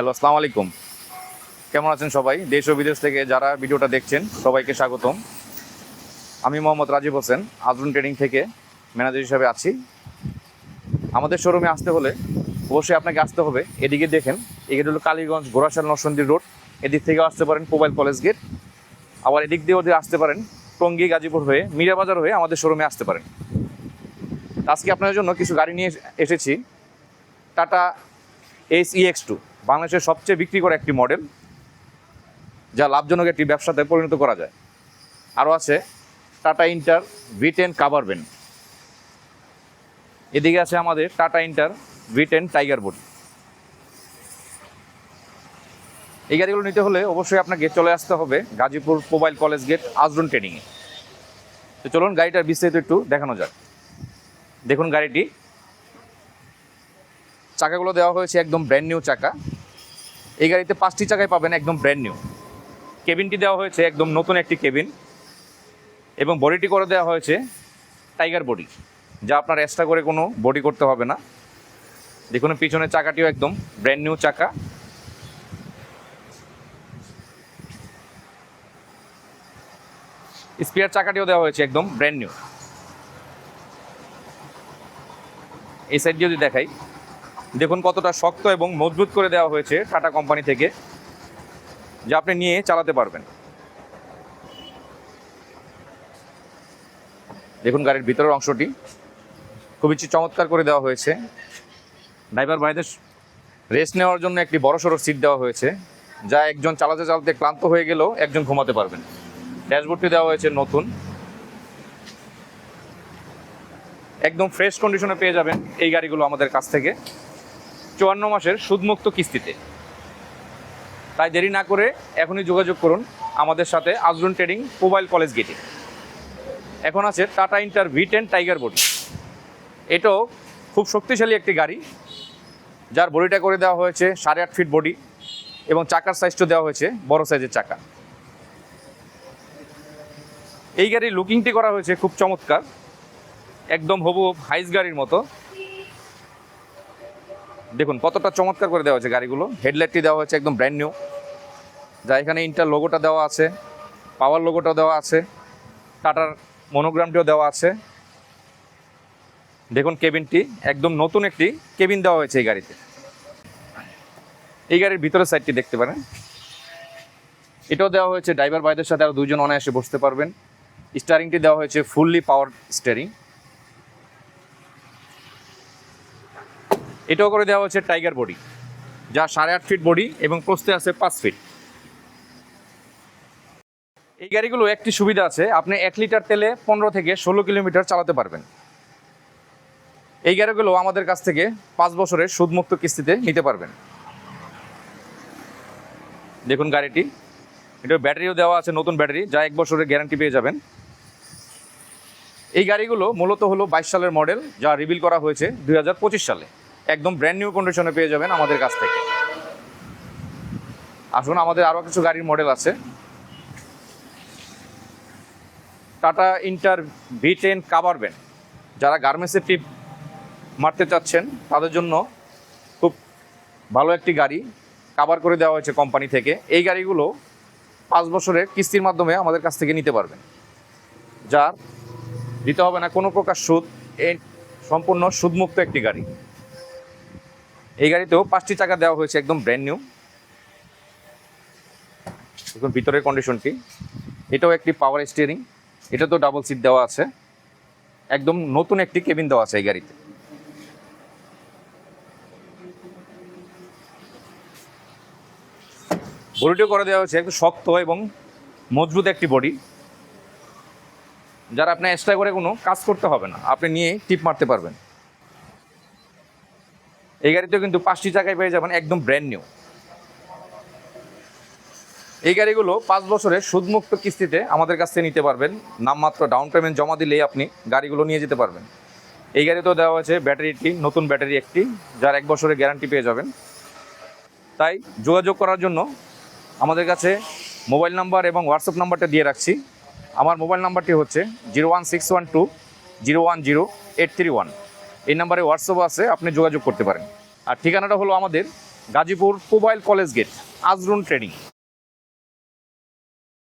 Hello, আসসালামু আলাইকুম। কেমন আছেন সবাই? দেশ ও বিদেশ থেকে যারা ভিডিওটা দেখছেন, সবাইকে স্বাগতম। আমি মোহাম্মদ রাজীব হোসেন, আজরুন ট্রেডিং থেকে ম্যানেজার হিসাবে আছি। আমাদের শোরুমে আসতে হলে অবশ্যই আপনাকে আসতে হবে। এদিকে দেখেন, এদিকে হলো কালীগঞ্জ গোরাশাল নরসন্দী রোড। এদিক থেকেও আসতে পারেন মোবাইল কলেজ গেট। আবার এদিক দিয়েও যদি আসতে পারেন, টঙ্গী, গাজীপুর হয়ে মিরাবাজার হয়ে আমাদের শোরুমে আসতে পারেন। আজকে আপনাদের জন্য কিছু গাড়ি নিয়ে এসেছি। Tata ace EX two. বাংলাদেশের সবচেয়ে বিক্রি করা একটি মডেল যা লাভজনক একটি ব্যবসাতে পরিণত করা যায়। আরও আছে Tata Inter V ten cover van এদিকে আছে আমাদের Tata Inter V ten Tiger boat এই গাড়িগুলো নিতে হলে অবশ্যই আপনাকে চলে আসতে হবে Gazipur mobile college gate Azrun ট্রেনিংয়ে তো চলুন গাড়িটার বিস্তারিত একটু দেখানো যাক। দেখুন গাড়িটি। চাকাগুলো দেওয়া হয়েছে একদম ব্র্যান্ড নিউ চাকা। এই গাড়িতে পাঁচটি চাকায় পাবেন, একদম ব্র্যান্ড নিউ কেবিনটি দেওয়া হয়েছে একদম নতুন একটি কেবিন এবং বডিটি করে দেওয়া হয়েছে টাইগার বডি যা আপনার এক্সট্রা করে কোনো বডি করতে হবে না। দেখুন, পিছনের চাকাটিও একদম ব্র্যান্ড নিউ চাকা। স্পেয়ার চাকাটিও দেওয়া হয়েছে একদম ব্র্যান্ড নিউ এই সাইড যদি দেখাই দেখুন কতটা শক্ত এবং মজবুত করে দেওয়া হয়েছে টাটা কোম্পানি থেকে, যা আপনি নিয়ে চালাতে পারবেন। দেখুন গাড়ির ভিতরের অংশটি, খুবই চমৎকার করে দেওয়া হয়েছে। ড্রাইভার ভাইদের রেস্ট নেওয়ার জন্য একটি বড় সড়ো সিট দেওয়া হয়েছে, যা একজন চালাতে চালাতে ক্লান্ত হয়ে গেলেও একজন ঘুমাতে পারবেন। ড্যাশবোর্ডটি দেওয়া হয়েছে নতুন। একদম ফ্রেশ কন্ডিশনে পেয়ে যাবেন এই গাড়িগুলো আমাদের কাছ থেকে। চুয়ান্ন মাসের সুদমুক্ত কিস্তিতে। তাই দেরি না করে এখনই যোগাযোগ করুন আমাদের সাথে আজরুন ট্রেডিং মোবাইল কলেজ গেটে। এখন আছে Tata Inter V ten Tiger body এটাও খুব শক্তিশালী একটি গাড়ি, যার বডিটা করে দেওয়া হয়েছে সাড়ে আট ফিট বডি এবং চাকার সাইজটা দেওয়া হয়েছে বড় সাইজের চাকা। এই গাড়ির লুকিংটি করা হয়েছে খুব চমৎকার, একদম হবু হাইস গাড়ির মতো। দেখুন, কতটা চমৎকার করে দেওয়া হয়েছে গাড়িগুলো। হেডলাইটটি দেওয়া হয়েছে একদম ব্র্যান্ড নিউ যা এখানে ইন্টার লোগোটা দেওয়া আছে পাওয়ার লোগোটা দেওয়া আছে টাটার মনোগ্রামটিও দেওয়া আছে। দেখুন কেবিনটি একদম নতুন একটি কেবিন দেওয়া হয়েছে এই গাড়িতে। এই গাড়ির ভিতরের সাইডটি দেখতে পারেন। এটাও দেওয়া হয়েছে ড্রাইভার ভাইদের সাথে আরও দুজন অনায়াসে বসতে পারবেন। স্টারিংটি দেওয়া হয়েছে ফুললি পাওয়ার স্টারিং এটাও করে দেওয়া হচ্ছে টাইগার বডি যা সাড়ে আট ফিট বডি এবং প্রস্তে আছে পাঁচ ফিট এই গাড়িগুলো একটি সুবিধা আছে, আপনি এক লিটার তেলে পনেরো থেকে ষোলো কিলোমিটার চালাতে পারবেন। এই গাড়িগুলো আমাদের কাছ থেকে পাঁচ বছরের সুদমুক্ত কিস্তিতে নিতে পারবেন। দেখুন গাড়িটি, এটার ব্যাটারিও দেওয়া আছে, নতুন ব্যাটারি, যা এক বছরের গ্যারান্টি পেয়ে যাবেন। এই গাড়িগুলো মূলত হলো বাইশ সালের মডেল যা রিভিল করা হয়েছে দু হাজার পঁচিশ সালে। একদম ব্র্যান্ড নিউ কন্ডিশনে পেয়ে যাবেন আমাদের কাছ থেকে। আসুন, আমাদের আরও কিছু গাড়ির মডেল আছে। Tata Inter V ten cover van যারা গার্মেন্টসের টিপ মারতে চাচ্ছেন, তাদের জন্য খুব ভালো একটি গাড়ি কাভার করে দেওয়া হয়েছে কোম্পানি থেকে। এই গাড়িগুলো পাঁচ বছরের কিস্তির মাধ্যমে আমাদের কাছ থেকে নিতে পারবেন। যার দিতে হবে না, কোনো প্রকার সুদ সম্পূর্ণ সুদমুক্ত একটি গাড়ি। এই গাড়িতেও পাঁচটি চাকা দেওয়া হয়েছে, একদম ব্র্যান্ড নিউ দেখুন ভিতরের কন্ডিশনটি এটাও একটি পাওয়ার স্টিয়ারিং এটা তো ডাবল সিট দেওয়া আছে। একদম নতুন একটি কেবিন দেওয়া আছে এই গাড়িতে। বডিটিও করে দেওয়া হয়েছে একটু শক্ত এবং মজবুত একটি বডি যারা আপনার এক্সট্রা করে কোনো কাজ করতে হবে না, আপনি নিয়ে টিপ মারতে পারবেন। এই গাড়িতেও কিন্তু পাঁচটি চাকায় পেয়ে যাবেন, একদম ব্র্যান্ড নিউ এই গাড়িগুলো পাঁচ বছরের সুদমুক্ত কিস্তিতে আমাদের কাছ থেকে নিতে পারবেন। নামমাত্র ডাউন পেমেন্ট জমা দিলেই আপনি গাড়িগুলো নিয়ে যেতে পারবেন। এই গাড়িতেও দেওয়া হয়েছে ব্যাটারিটি নতুন ব্যাটারি একটি, যার এক বছরের গ্যারান্টি পেয়ে যাবেন। তাই যোগাযোগ করার জন্য আমাদের কাছে মোবাইল নাম্বার এবং হোয়াটসঅ্যাপ নাম্বারটা দিয়ে রাখছি। আমার মোবাইল নাম্বারটি হচ্ছে zero one six one two zero one zero eight three one এই নাম্বারে হোয়াটসঅ্যাপ আছে, আপনি যোগাযোগ করতে পারেন। আর ঠিকানাটা হলো আমাদের Gazipur mobile college gate, Azrun trading